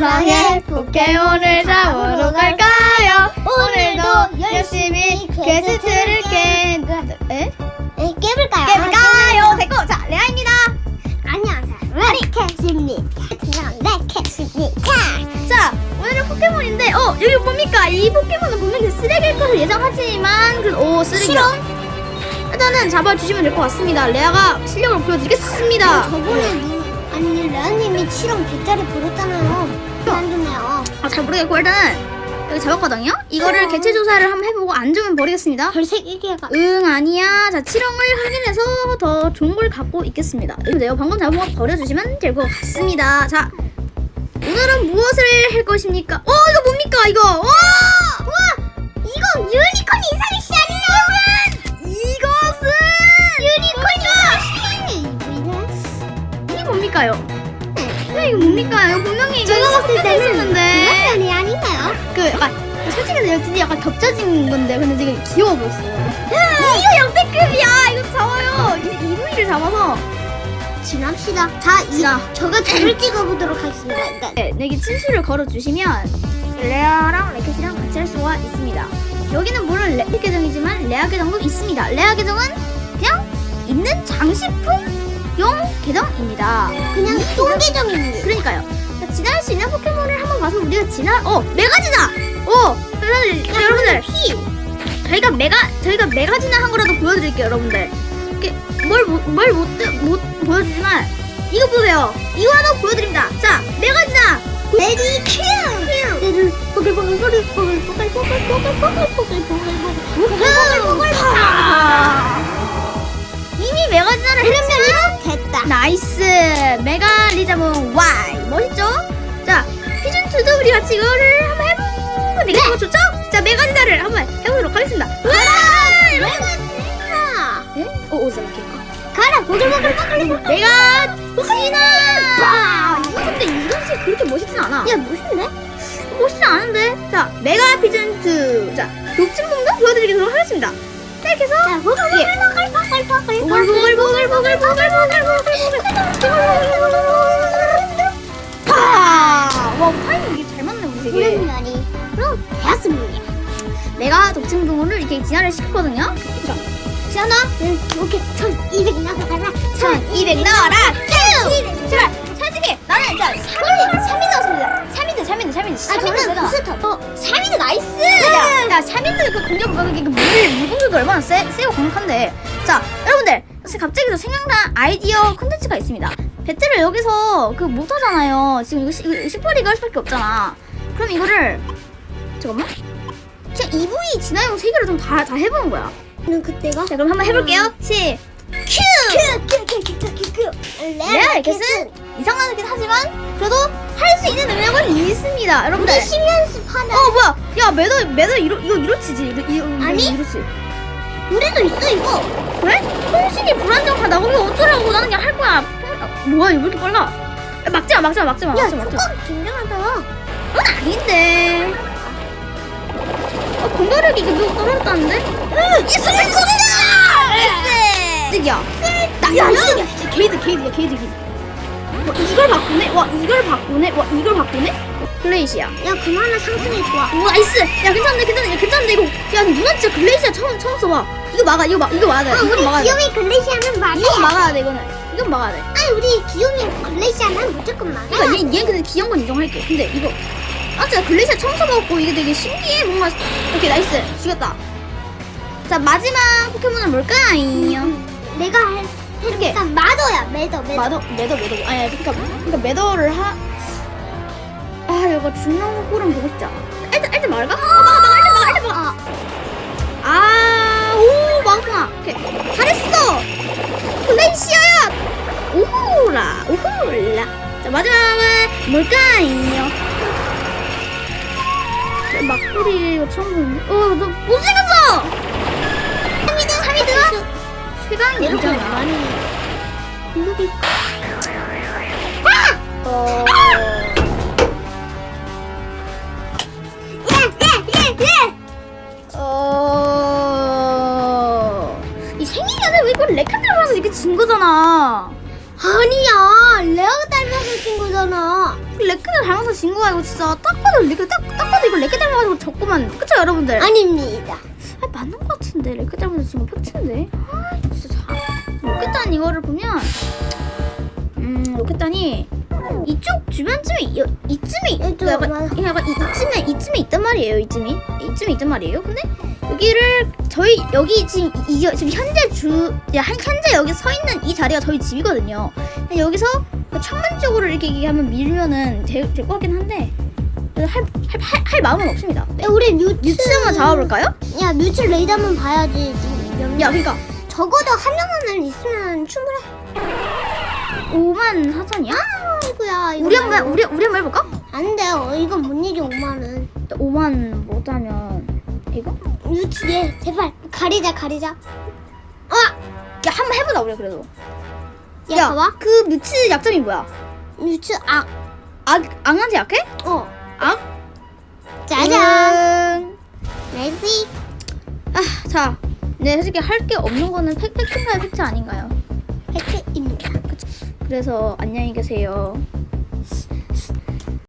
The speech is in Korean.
완성해 포켓몬을 잡으러 갈까요? 오늘도 열심히 퀘스트를 깨... 에? 네, 깨볼까요? 깨볼까요? 됐고 자 레아입니다 안녕하세요. 메리 캣입니다. 네, 캣입니다. 자 오늘은 포켓몬인데 어 여기 뭡니까 이 포켓몬은 분명히 쓰레기일 것을 예상하지만 그래도 오 쓰레기야 일단은 잡아주시면 될 것 같습니다 레아가 실력을 보여드리겠습니다 저번에 님, 아니, 레아님이 7원 100짜리 버렸잖아요. 안 좋네요. 아, 잘 모르겠고 일단은 여기 잡았거든요 이거를 어. 개체 조사를 한번 해보고 안 좋으면 버리겠습니다 별색 1개가. 응 아니야 자 7원을 확인해서 더 좋은 걸 갖고 있겠습니다 이거 내가 방금 잡은 거 버려주시면 될 것 같습니다 자 오늘은 무엇을 할 것입니까 어 이거 뭡니까 이거 와! 이거 뭡니까 이거 분명히 이거 제가 봤을 때는 있었는데 유니콘이 아닌가요? 그 약간 솔직히 얘가 진짜 약간 겹쳐진 건데 근데 되게 귀여워 보였어요 이거 역대급이야 이거 잡아요 이- 이분이를 잡아서 지납시다. 자, 이, 자. 저가 저를 찍어보도록 하겠습니다. 일단. 네, 여기 친추를 걸어주시면 레아랑 레켓이랑 같이 할 수가 있습니다. 여기는 물론 레켓 계정이지만 레아 계정도 있습니다. 레아 계정은 그냥 있는 장식품 용 계정입니다. 그냥 똥 계정입니다. 그러니까요. 자, 진화할 수 있는 포켓몬을 한번 봐서 우리가 진화, 어, 메가진화! 어, 여러분들, 자, 여러분들, 피! 저희가 메가, 저희가 메가 진화한 거라도 보여드릴게요, 여러분들. 이렇게 뭘, 못, 뭘 못, 못 보여주지만, 이거 보세요. 이거라도 보여드립니다. 자, 메가 진화! 레디 큐! 보글 보글 보글 보글 보글 보글 나이스 메가 리자몽 Y 멋있죠? 자 피즌2도 우리 같이 이거를 한번 해보면 되겠죠? 좋죠? 자 메가 진화를 한번 해보도록 하겠습니다 와 여러분 예? 오 오자 이렇게 가라 보글 보글 보글 보글. 메가 진화 이거 근데 이것이 그렇게 멋있진 않아 야 멋있네. 멋있지 않은데 자 메가 피즌2 자 독침봉도 보여드리도록 하겠습니다 자 이렇게 해서 자 보글 예. 보글 와, 타이밍 이게 잘 맞네, 우리 되게. 훈련이 그럼 되었습니다. 내가 독침 동물을 이렇게 진화를 시켰거든요. 그쵸? 시원아, 응, 오케이. 1200 나가라. 1200 넣어라. 큐! 제발, 솔직히 나는 진짜 3인, 3인 넣었습니다. 3인드, 3인드, 3인드. 아, 저는 부스터. 어, 삼인드 나이스! 네! 야, 3인드 그 공격, 그, 그, 그, 물, 물 공격이 얼마나 세, 세고 강력한데. 자 여러분들 사실 갑자기 또 생각난 아이디어 콘텐츠가 있습니다. 배틀을 여기서 그 못하잖아요. 지금 이거, 시- 이거 슈퍼리그 할 수밖에 없잖아. 그럼 이거를 잠깐만. 그냥 EV 진화용 3개를 좀다 다 해보는 거야. 는 그때가? 자 그럼 한번 해볼게요. 시 큐! 큐큐큐큐큐 레알 레켓은 이상하긴 하지만 그래도 할 수 있는 능력은 있습니다 여러분들. 우리 심연습 하다. 어 뭐야. 야 매더 매더 이러 이거 이렇지지 이러, 이러, 아니? 이렇지 우리도 있어 이거. 그래? 통신이 불안정하다 거기 어쩌라고 나는 그냥 할 거야 아, 뭐야 이거 왜 이렇게 빨라 야, 막지마 막지마 막지마 야 막지마 굉장하다. 그건 아닌데 어 공격력이 이게 몇 떨어졌다는데? 응 예스 예스 득이야 나야 이득이야 진짜 게이드 게이드야 게이드 게이드 와 이걸 바꾸네? 와 이걸 바꾸네? 와 이걸 바꾸네? 글레이시야. 야 그만한 상승이 좋아. 오 나이스. 야 괜찮은데 괜찮은데 괜찮은데 이거. 야 누나 진짜 글레이시아 처음 처음 써봐. 이거 막아 이거 막 이거 막아야 돼. 아, 이건 우리 막아야 돼. 귀요미 글래시아는 막아. 이건 막아야 돼 이거는. 이건 막아야 돼. 아니 우리 귀요미 글래시아는 무조건 막아. 그러니까 얘, 얘는 근데 귀여운 건 인정할게. 근데 이거. 아 진짜 글레이시아 처음 써봐갖고 이게 되게 신기해. 뭔가 오케이 나이스. 죽였다. 자 마지막 포켓몬은 뭘까요? 내가 할 이렇게. 테니까 마더야 매더 매더. 매더 매더 매더. 아니 그러니까 그러니까 매더를 하. 아 이거 중랑 꼴은 보고 싶지 않아. 일단 일단 말까? 어 막아 막아 일단 막아 일단 막아. 아오 막았구나. 오케이 잘했어. 글레이시아야. 오호라 오호라. 자 마지막은 뭘까요? 자, 막구리 이거 처음 보는데. 어너 못생겼어. 3위드 3위드. 최강 이렇게 인정. 많이 공격이 년에 왜 이걸 레카 닮아서 이렇게 진 거잖아. 아니야 레아가 닮아서 친 거잖아 레카를 닮아서 진 거야 이거 진짜 딱 봐도 이렇게 딱, 딱 봐도 이거 레게 닮아가지고 졌구만 그쵸 여러분들? 아닙니다. 아 맞는 것 같은데 레게 닮아서 지금 팩트인데 아 진짜 자 로켓단 이거를 보면 음 로켓단이 이쪽 주변쯤에 이- 이쯤에 이쪽 그 약간, 맞아. 약간 이, 이쯤에 말이에요 이쯤이 이쯤에 있단 말이에요 근데 여기를 저희 여기 지금 이, 이- 지금 현재 주 현재 여기 서 있는 이 자리가 저희 집이거든요 여기서 그 창문 쪽으로 이렇게, 이렇게 하면 밀면은 될것 같긴 한데 할, 할, 할, 할 마음은 없습니다 야, 우리 뮤츠. 유치 한번 잡아볼까요? 야, 뮤츠 레이더 한번 봐야지. 몇야 그러니까 적어도 한 명은 있으면 충분해. 5만 4천이야? 아이고야. 이거 우리 한번. 우리 우리 한번 해볼까? 안 돼. 어, 이건 못 이겨 5만은. 5만 못하면 이거? 뮤츠 얘 제발 가리자 가리자. 아! 야 한번 해보자 우리 그래도 야, 봐봐. 그 뮤츠 약점이 뭐야? 뮤츠 악. 악, 악한테 약해? 어. 악? 짜잔. 음, 레시. 아, 자, 네, 솔직히 할 게 없는 거는 팩, 팩트인가요? 팩트 아닌가요? 팩트입니다. 그래서 안녕히 계세요.